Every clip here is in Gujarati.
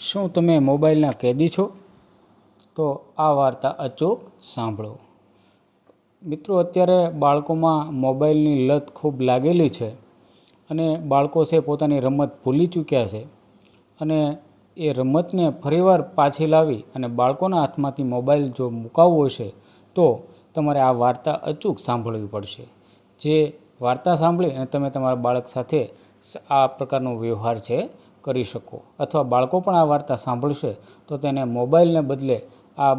શું તમે મોબાઈલના કેદી છો? તો આ વાર્તા અચૂક સાંભળો. મિત્રો, અત્યારે બાળકોમાં મોબાઈલની લત ખૂબ લાગેલી છે અને બાળકો છે પોતાની રમત ભૂલી ચૂક્યા છે અને એ રમતને ફરીવાર પાછી લાવી અને બાળકોના હાથમાંથી મોબાઈલ જો મુકાવવો છે, તો તમારે આ વાર્તા અચૂક સાંભળવી પડશે. જે વાર્તા સાંભળી અને તમે તમારા બાળક સાથે આ પ્રકારનો વ્યવહાર છે, કરી શકો. અથવા બાળકો પણ આ વાર્તા સાંભળશે, તો તેને મોબાઈલને બદલે આ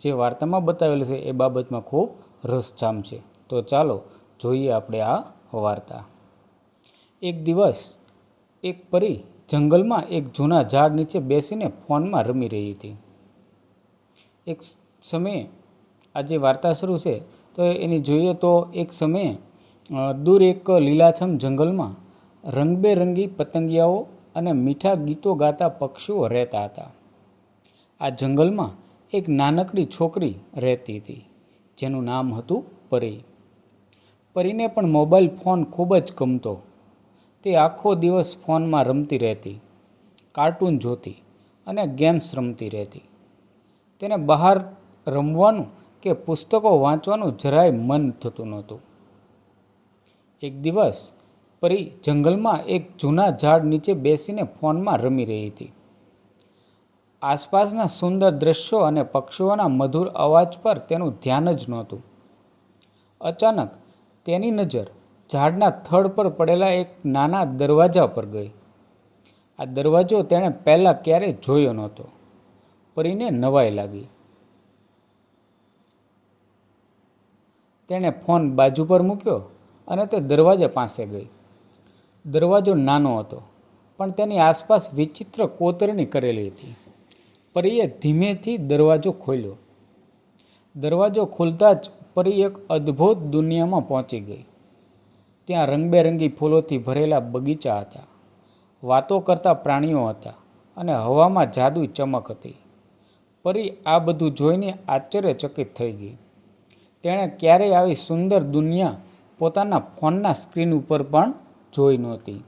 જે વાર્તામાં બતાવેલી છે, એ બાબતમાં ખૂબ રસ જામશે તો ચાલો જોઈએ આપણે આ વાર્તા. એક દિવસ, એક પરી જંગલમાં એક જૂના ઝાડ નીચે બેસીને ફોનમાં રમી રહી હતી. એક સમયે આ જે વાર્તા શરૂ છે, તો એની જોઈએ તો એક સમયે દૂર એક લીલાછમ જંગલમાં રંગબેરંગી પતંગિયાઓ અને મીઠા ગીતો ગાતા પક્ષીઓ રહેતા હતા. આ જંગલમાં એક નાનકડી છોકરી રહેતી હતી, જેનું નામ હતું પરી. પરીને પણ મોબાઈલ ફોન ખૂબ જ ગમતો. તે આખો દિવસ ફોનમાં રમતી રહેતી, કાર્ટૂન જોતી અને ગેમ્સ રમતી રહેતી. તેને બહાર રમવાનું કે પુસ્તકો વાંચવાનું જરાય મન થતું નહોતું. એક દિવસ પરી જંગલમાં એક જૂના ઝાડ નીચે બેસીને ફોનમાં રમી રહી હતી. આસપાસના સુંદર દ્રશ્યો અને પક્ષીઓના મધુર અવાજ પર તેનું ધ્યાન જ નહોતું. અચાનક તેની નજર ઝાડના થડ પર પડેલા એક નાના દરવાજા પર ગઈ. આ દરવાજો તેણે પહેલાં ક્યારેય જોયો નહોતો. પરીને નવાઈ લાગી. તેણે ફોન બાજુ પર મૂક્યો અને તે દરવાજા પાસે ગઈ. દરવાજો નાનો હતો, પણ તેની આસપાસ વિચિત્ર કોતરણી કરેલી હતી. પરીએ ધીમેથી દરવાજો ખોલ્યો. દરવાજો ખોલતા જ પરી એક અદ્ભુત દુનિયામાં પહોંચી ગઈ. ત્યાં રંગબેરંગી ફૂલોથી ભરેલા બગીચા હતા, વાતો કરતા પ્રાણીઓ હતા અને હવામાં જાદુ ચમક હતી. પરી આ બધું જોઈને આશ્ચર્યચકિત થઈ ગઈ. તેણે ક્યારેય આવી સુંદર દુનિયા પોતાના ફોનના સ્ક્રીન ઉપર પણ જોઈ નહોતી.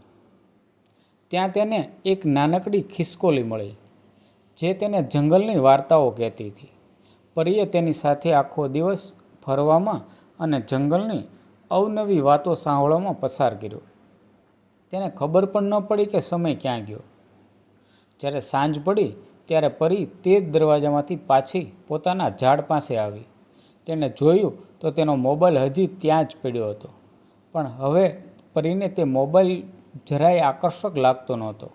ત્યાં તેને એક નાનકડી ખિસકોલી મળી, જે તેને જંગલની વાર્તાઓ કહેતી હતી. પરીએ તેની સાથે આખો દિવસ ફરવામાં અને જંગલની અવનવી વાતો સાંભળવામાં પસાર કર્યો. તેને ખબર પણ ન પડી કે સમય ક્યાં ગયો. જ્યારે સાંજ પડી, ત્યારે પરી તે જ દરવાજામાંથી પાછી પોતાના ઝાડ પાસે આવી. તેણે જોયું તો તેનો મોબાઈલ હજી ત્યાં જ પડ્યો હતો. પણ હવે પરીને તે મોબાઈલ જરાય આકર્ષક લાગતો નહોતો.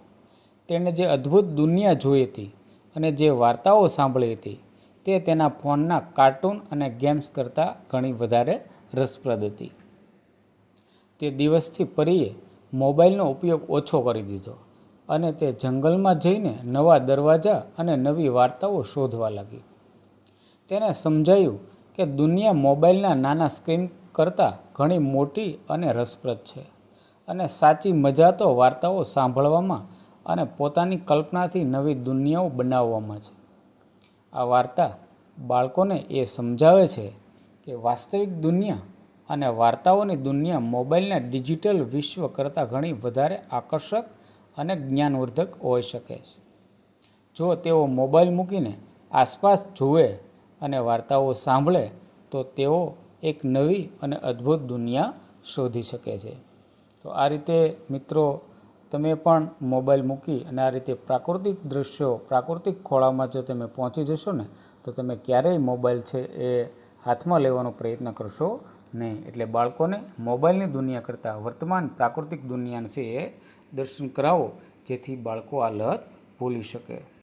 તેણે જે અદ્ભુત દુનિયા જોઈ હતી અને જે વાર્તાઓ સાંભળી હતી, તે તેના ફોનના કાર્ટૂન અને ગેમ્સ કરતાં ઘણી વધારે રસપ્રદ હતી. તે દિવસથી પરીએ મોબાઈલનો ઉપયોગ ઓછો કરી દીધો અને તે જંગલમાં જઈને નવા દરવાજા અને નવી વાર્તાઓ શોધવા લાગી. તેને સમજાયું કે દુનિયા મોબાઈલના નાના સ્ક્રીન કરતાં ઘણી મોટી અને રસપ્રદ છે. અને સાચી મજા તો વાર્તાઓ સાંભળવામાં અને પોતાની કલ્પનાથી નવી દુનિયાઓ બનાવવામાં છે. આ વાર્તા બાળકોને એ સમજાવે છે કે વાસ્તવિક દુનિયા અને વાર્તાઓની દુનિયા મોબાઈલના ડિજિટલ વિશ્વ કરતાં ઘણી વધારે આકર્ષક અને જ્ઞાનવર્ધક હોઈ શકે છે. જો તેઓ મોબાઈલ મૂકીને આસપાસ જુએ અને વાર્તાઓ સાંભળે, તો તેઓ એક નવી અને અદ્ભુત દુનિયા શોધી શકે છે. તો આ રીતે, મિત્રો, તમે પણ મોબાઈલ મૂકી અને આ રીતે પ્રાકૃતિક દૃશ્યો પ્રાકૃતિક ખોળામાં જો તમે પહોંચી જશો ને, તો તમે ક્યારેય મોબાઈલ છે એ હાથમાં લેવાનો પ્રયત્ન કરશો નહીં. એટલે બાળકોને મોબાઈલની દુનિયા કરતાં વર્તમાન પ્રાકૃતિક દુનિયાને છે એ દર્શન કરાવો, જેથી બાળકો આ લત ભૂલી શકે.